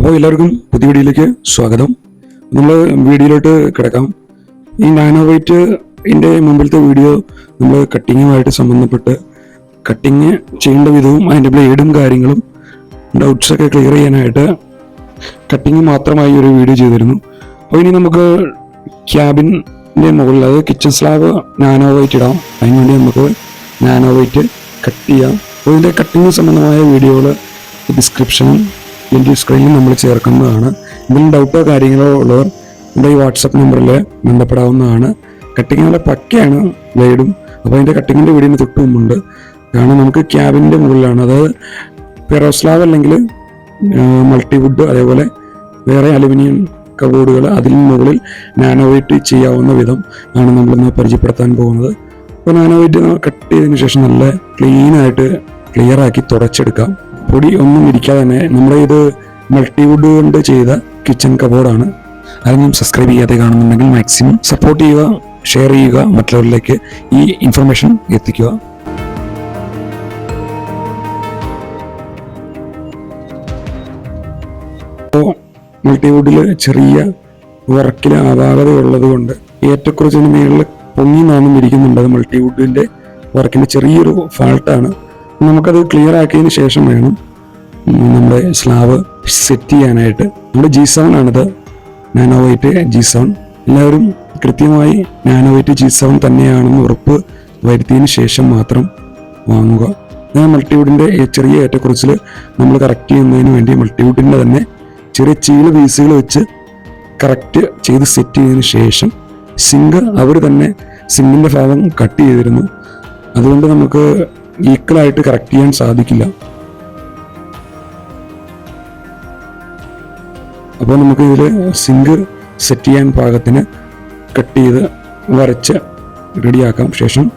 അപ്പോൾ എല്ലാവർക്കും പുതിയ വീഡിയോയിലേക്ക് സ്വാഗതം. നമ്മൾ വീഡിയോയിലോട്ട് കിടക്കാം. ഈ നാനോ വൈറ്റിന്റെ മുമ്പിലത്തെ വീഡിയോ നമ്മൾ കട്ടിങ്ങുമായിട്ട് സംബന്ധപ്പെട്ട് കട്ടിങ് ചെയ്യേണ്ട വിധവും അതിന്റെ ബ്ലേഡും കാര്യങ്ങളും ഡൗട്ട്സൊക്കെ ക്ലിയർ ചെയ്യാനായിട്ട് കട്ടിങ് മാത്രമായി ഒരു വീഡിയോ ചെയ്തിരുന്നു. അപ്പോൾ ഇനി നമുക്ക് ക്യാബിന്റെ മുകളിൽ അത് കിച്ചൺ സ്ലാബ് നാനോ വൈറ്റ് ഇടാം. അതിനുവേണ്ടി നമുക്ക് നാനോ വൈറ്റ് കട്ട് ചെയ്യാം. അപ്പോൾ ഇതിന്റെ കട്ടിങ് സംബന്ധമായ വീഡിയോകൾ ഡിസ്ക്രിപ്ഷനും ലിങ്ക് സ്ക്രീനിൽ നമ്മൾ ചേർക്കുന്നതാണ്. എന്തെങ്കിലും ഡൗട്ടോ കാര്യങ്ങളോ ഉള്ളവർ നമ്മുടെ ഈ വാട്സപ്പ് നമ്പറിൽ ബന്ധപ്പെടാവുന്നതാണ്. കട്ടിങ് നല്ല പക്കയാണ് ബ്ലേഡും. അപ്പോൾ അതിന്റെ കട്ടിങ്ങിന്റെ വീടിന് തൊട്ട് മുമ്പുണ്ട്. കാരണം നമുക്ക് ക്യാബിന്റെ മുകളിലാണ്. അതായത് പെറോസ്ലാവ് അല്ലെങ്കിൽ മൾട്ടിവുഡ് അതേപോലെ വേറെ അലുമിനിയം കബോർഡുകൾ അതിന് മുകളിൽ നാനോവൈറ്റ് ചെയ്യാവുന്ന വിധം ആണ് നമ്മളിന്ന് പരിചയപ്പെടുത്താൻ പോകുന്നത്. അപ്പോൾ നാനോവൈറ്റ് കട്ട് ചെയ്തതിന് ശേഷം നല്ല ക്ലീനായിട്ട് ക്ലിയറാക്കി തുടച്ചെടുക്കാം. പൊടി ഒന്നും ഇരിക്കാതെ തന്നെ നമ്മുടെ ഇത് മൾട്ടിവുഡ് കൊണ്ട് ചെയ്ത കിച്ചൺ കബോർഡാണ് ആരെങ്കിലും സബ്സ്ക്രൈബ് ചെയ്യാതെ കാണുന്നുണ്ടെങ്കിൽ മാക്സിമം സപ്പോർട്ട് ചെയ്യുക ഷെയർ ചെയ്യുക മറ്റുള്ളവരിലേക്ക് ഈ ഇൻഫർമേഷൻ എത്തിക്കുക. അപ്പോൾ മൾട്ടിവുഡിൽ ചെറിയ വർക്കിൽ അപാകത ഉള്ളത് കൊണ്ട് ഏറ്റക്കുറച്ചിന് മേളിൽ പൊങ്ങി നാന്നും ഇരിക്കുന്നുണ്ട് അത് മൾട്ടിവുഡിന്റെ വർക്കിന്റെ ചെറിയൊരു ഫാൾട്ടാണ് നമുക്കത് ക്ലിയർ ആക്കിയതിന് ശേഷം വേണം നമ്മുടെ സ്ലാബ് സെറ്റ് ചെയ്യാനായിട്ട്. നമ്മുടെ ജി സെവൻ ആണിത്. നാനോ വൈറ്റ് ജി സെവൻ എല്ലാവരും കൃത്യമായി നാനോ വൈറ്റ് ജി സെവൻ തന്നെയാണെന്ന് ഉറപ്പ് വരുത്തിയതിന് ശേഷം മാത്രം വാങ്ങുക. ഞാൻ മൾട്ടിവുഡിന്റെ ചെറിയ ഏറ്റക്കുറച്ചിൽ നമ്മൾ കറക്റ്റ് ചെയ്യുന്നതിന് വേണ്ടി മൾട്ടിവുഡിന്റെ തന്നെ ചെറിയ ചീല പീസുകൾ വെച്ച് കറക്റ്റ് ചെയ്ത് സെറ്റ് ചെയ്തതിന് ശേഷം സിങ്ക് അവർ തന്നെ സിങ്കിന്റെ ഭാഗം കട്ട് ചെയ്തിരുന്നു. അതുകൊണ്ട് നമുക്ക് ഈക്വലായിട്ട് കറക്റ്റ് ചെയ്യാൻ സാധിക്കില്ല. അപ്പോൾ നമുക്ക് ഇതിൽ സിങ്ക് സെറ്റ് ചെയ്യാൻ പാകത്തിന് കട്ട് ചെയ്ത് വരച്ച് റെഡിയാക്കാം. ശേഷം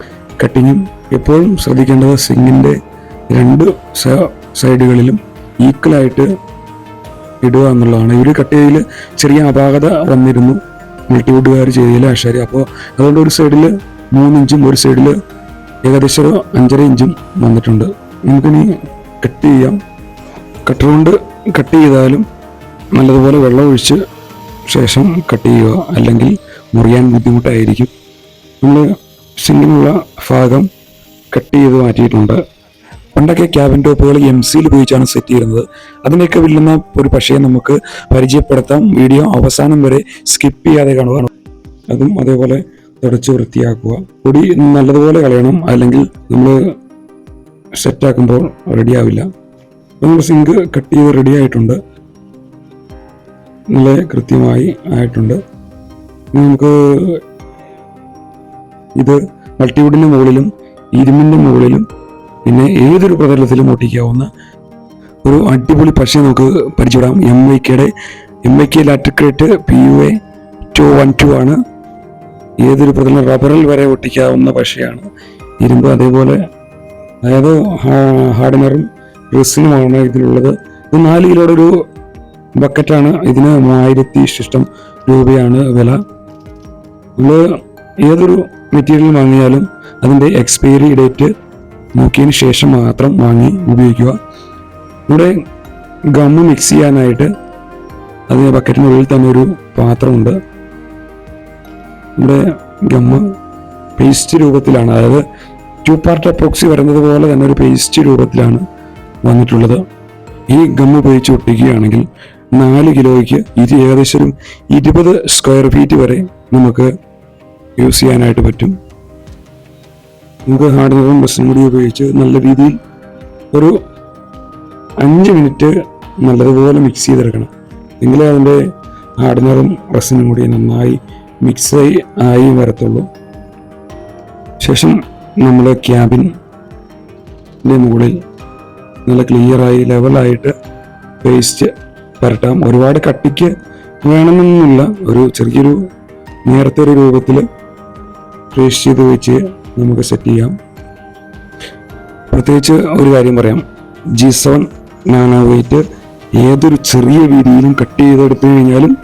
കട്ടിങ്ങും എപ്പോഴും ശ്രദ്ധിക്കേണ്ടത് സിങ്ങിന്റെ രണ്ട് സൈഡുകളിലും ഈക്വലായിട്ട് ഇടുക എന്നുള്ളതാണ്. ഇവർ കട്ട് ചെയ്തതിൽ ചെറിയ അപാകത വന്നിരുന്നു. മൾട്ടിവുഡുകാർ ചെയ്തതിൽ ആശാരി. അപ്പോൾ അതുകൊണ്ട് ഒരു സൈഡിൽ മൂന്നിഞ്ചും ഒരു സൈഡിൽ ഏകദേശം ഒരു അഞ്ചര ഇഞ്ചും വന്നിട്ടുണ്ട്. നമുക്കിനി കട്ട് ചെയ്യാം. കട്ടർ കൊണ്ട് കട്ട് ചെയ്താലും നല്ലതുപോലെ വെള്ളം ഒഴിച്ച് ശേഷം കട്ട് ചെയ്യുക. അല്ലെങ്കിൽ മുറിയാൻ ബുദ്ധിമുട്ടായിരിക്കും. നമ്മൾ സിങ്ങിനുള്ള ഭാഗം കട്ട് ചെയ്ത് മാറ്റിയിട്ടുണ്ട്. പണ്ടൊക്കെ ക്യാബിൻ ടോപ്പുകൾ എം സിയിൽ ഉപയോഗിച്ചാണ് സെറ്റ് ചെയ്യുന്നത്. അതിനെയൊക്കെ വില്ലുന്ന ഒരു പക്ഷേ നമുക്ക് പരിചയപ്പെടുത്താം. വീഡിയോ അവസാനം വരെ സ്കിപ്പ് ചെയ്യാതെ കാണുവാണ് അതും അതേപോലെ തുടച്ച് വൃത്തിയാക്കുക. പൊടി നല്ലതുപോലെ കളയണം. അല്ലെങ്കിൽ നമ്മൾ സെറ്റാക്കുമ്പോൾ റെഡിയാവില്ല. നമ്മൾ സിങ്ക് കട്ട് ചെയ്ത് റെഡി ആയിട്ടുണ്ട്. നല്ല കൃത്യമായി ആയിട്ടുണ്ട്. നമുക്ക് ഇത് മൾട്ടിവുഡിന്റെ മുകളിലും ഇരുമ്പിന്റെ മുകളിലും പിന്നെ ഏതൊരു പ്രതലത്തിലും ഒട്ടിക്കാവുന്ന ഒരു അടിപൊളി പശ നമുക്ക് പരിചയപ്പെടാം. എം വൈ കെയുടെ M Y K Laticrete P U A two one two ആണ്. ഏതൊരു പ്രതലം റബ്ബറിൽ വരെ ഒട്ടിക്കാവുന്ന പശയാണ് ഇരുമ്പ്. അതേപോലെ അതായത് ഹാർഡനറും റെസിനുമാണ് ഇതിലുള്ളത്. ഇത് നാല് കിലോയുടെ ഒരു ബക്കറ്റാണ്. ഇതിന് മൂവായിരത്തി ഇഷ്ടം രൂപയാണ് വില. നമ്മൾ ഏതൊരു മെറ്റീരിയൽ വാങ്ങിയാലും അതിന്റെ എക്സ്പയറി ഡേറ്റ് നോക്കിയതിന് ശേഷം മാത്രം വാങ്ങി ഉപയോഗിക്കുക. ഇവിടെ ഗമ്മ് മിക്സ് ചെയ്യാനായിട്ട് അതിന് ബക്കറ്റിനുള്ളിൽ തന്നെ ഒരു പാത്രമുണ്ട്. ഇവിടെ ഗമ്മ് പേസ്റ്റ് രൂപത്തിലാണ്. അതായത് ടു പാർട്ട് അപ്പോക്സി വരുന്നത് പോലെ തന്നെ ഒരു പേസ്റ്റ് രൂപത്തിലാണ് വന്നിട്ടുള്ളത്. ഈ ഗമ്മ് ഉപയോഗിച്ച് ഒട്ടിക്കുകയാണെങ്കിൽ നാല് കിലോയ്ക്ക് ഇത് ഏകദേശം ഇരുപത് സ്ക്വയർ ഫീറ്റ് വരെ നമുക്ക് യൂസ് ചെയ്യാനായിട്ട് പറ്റും. നമുക്ക് ഹാർഡ്വെയറും ബസ്സും കൂടി ഉപയോഗിച്ച് നല്ല രീതിയിൽ ഒരു അഞ്ച് മിനിറ്റ് നല്ലതുപോലെ മിക്സ് ചെയ്തെടുക്കണം. എങ്കിലേ അതിന്റെ ഹാർഡ്വെയറും ബസ്സിനും കൂടി നന്നായി മിക്സ് ആയി വരത്തുള്ളൂ. ശേഷം നമ്മൾ ക്യാബിന്റെ മുകളിൽ നല്ല ക്ലിയറായി ലെവലായിട്ട് പേസ്റ്റ് പരട്ടാം. ഒരുപാട് കട്ടിക്ക് വേണമെന്നില്ല ഒരു ചെറിയൊരു നേരത്തെ ഒരു രൂപത്തിൽ പേസ്റ്റ് ചെയ്ത് വെച്ച് നമുക്ക് സെറ്റ് ചെയ്യാം. പ്രത്യേകിച്ച് ഒരു കാര്യം പറയാം. ജി സെവൻ നാനോ വെയിറ്റ് ഏതൊരു ചെറിയ വീതിയിലും കട്ട് ചെയ്തെടുത്തു കഴിഞ്ഞാലും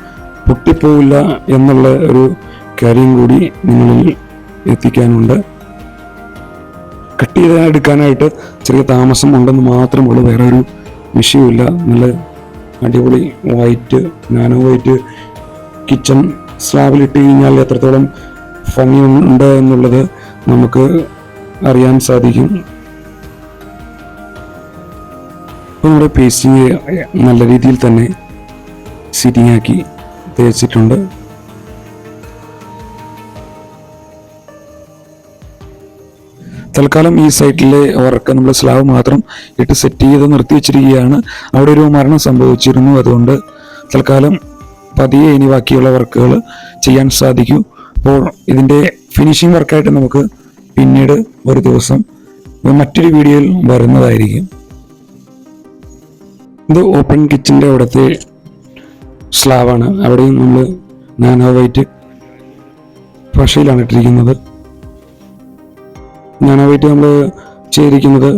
പൊട്ടിപ്പോവില്ല എന്നുള്ള ഒരു കാര്യം കൂടി നിങ്ങളിൽ എത്തിക്കാനുണ്ട്. കട്ട് ചെയ്ത് എടുക്കാനായിട്ട് ചെറിയ താമസം ഉണ്ടെന്ന് മാത്രമേ ഉള്ളൂ. വേറെ ഒരു വിഷയമില്ല നല്ല അടിപൊളി വൈറ്റ് നാനോ വൈറ്റ് കിച്ചൺ സ്ലാബിലിട്ട് കഴിഞ്ഞാൽ എത്രത്തോളം ഭംഗിയുണ്ട് എന്നുള്ളത് നമുക്ക് അറിയാൻ സാധിക്കും. ഇപ്പോൾ നമ്മുടെ പേസ്റ്റിങ് നല്ല രീതിയിൽ തന്നെ സിറ്റിംഗ് ആക്കി. തേച്ചിട്ടുണ്ട് തൽക്കാലം ഈ സൈറ്റിലെ വർക്ക് നമ്മൾ സ്ലാബ് മാത്രം ഇട്ട് സെറ്റ് ചെയ്ത് നിർത്തി വെച്ചിരിക്കുകയാണ്. അവിടെ ഒരു മരണം സംഭവിച്ചിരുന്നു. അതുകൊണ്ട് തൽക്കാലം പതിയെ ഇനി ബാക്കിയുള്ള വർക്കുകൾ ചെയ്യാൻ സാധിക്കൂ. അപ്പോൾ ഇതിന്റെ ഫിനിഷിംഗ് വർക്കായിട്ട് നമുക്ക് പിന്നീട് ഒരു ദിവസം മറ്റൊരു വീഡിയോയിൽ വരുന്നതായിരിക്കും. ഇത് ഓപ്പൺ കിച്ചന്റെ അവിടുത്തെ സ്ലാബാണ് അവിടെയും നമ്മൾ നാനോ വൈറ്റ് പശയിലാണ് ഇട്ടിരിക്കുന്നത് നാനോ വൈറ്റ് നമ്മൾ ചെയ്തിരിക്കുന്നത്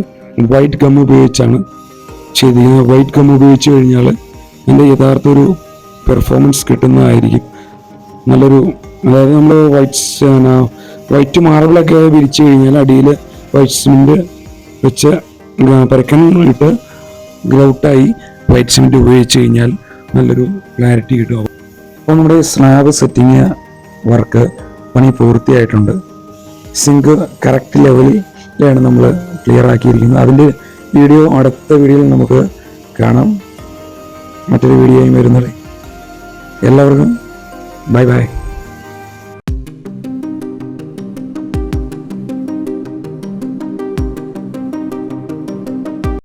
വൈറ്റ് ഗം ഉപയോഗിച്ചാണ് ചെയ്തിരിക്കുന്നത്. വൈറ്റ് ഗം ഉപയോഗിച്ച് കഴിഞ്ഞാൽ അതിന്റെ യഥാർത്ഥ ഒരു പെർഫോമൻസ് കിട്ടുന്നതായിരിക്കും. നല്ലൊരു അതായത് നമ്മൾ വൈറ്റ് വൈറ്റ് മാർബിളൊക്കെ വിരിച്ചു കഴിഞ്ഞാൽ അടിയിൽ വൈറ്റ് സിമെന്റ് വെച്ച് പരക്കൻ ഇട്ട് ഗ്രൗട്ടായി വൈറ്റ് സിമെന്റ് ഉപയോഗിച്ച് കഴിഞ്ഞാൽ നല്ലൊരു ക്ലാരിറ്റി കിട്ടും. അപ്പോൾ നമ്മുടെ സ്ലാബ് സെറ്റിങ് വർക്ക് പണി പൂർത്തിയായിട്ടുണ്ട്. സിങ്ക് കറക്റ്റ് ലെവലിലാണ് നമ്മൾ ക്ലിയർ ആക്കിയിരിക്കുന്നത്. അതിന്റെ വീഡിയോ അടുത്ത വീഡിയോയിൽ നമുക്ക് കാണാം. മറ്റൊരു വീഡിയോയും വരുന്നത്. എല്ലാവർക്കും ബൈ ബൈ